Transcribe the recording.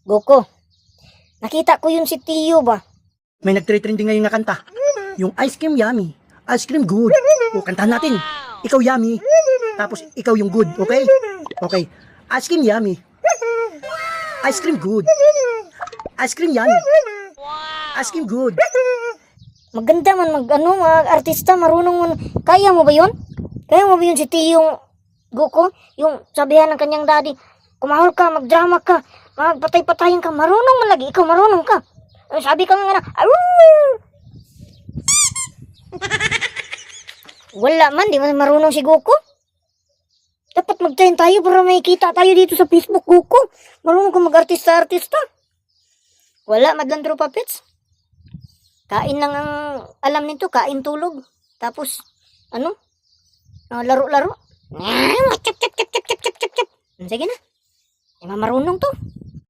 Goko, nakita ko yun si Tiyo ba? May nagtre-trending ngayon nga kanta. Yung ice cream yummy. Ice cream good. O, kantahan natin. Ikaw yummy. Tapos ikaw yung good, okay? Okay. Ice cream yummy. Ice cream good. Ice cream yummy. Ice cream good. Maganda man mag ano, mag artista, marunong man. Kaya mo ba yun? Kaya mo ba yun si Tiyo Goko? Yung sabihan ng kanyang daddy, kumahol ka, magdrama ka, magpatay-patayin ka, marunong man lagi, ikaw marunong ka. Ay, Sabi ka nga na! Wala man, di man marunong si Goko. Dapat magtayin tayo para may tayo dito sa Facebook, Goko. Marunong ka mag-artista-artista. Wala, madlang tropa pets. Kain lang ang alam nito, kain tulog. Tapos, ano? Ah, laro-laro. Chip, chip, chip, chip, chip, chip, chip. Sige na. Eh, marunong to.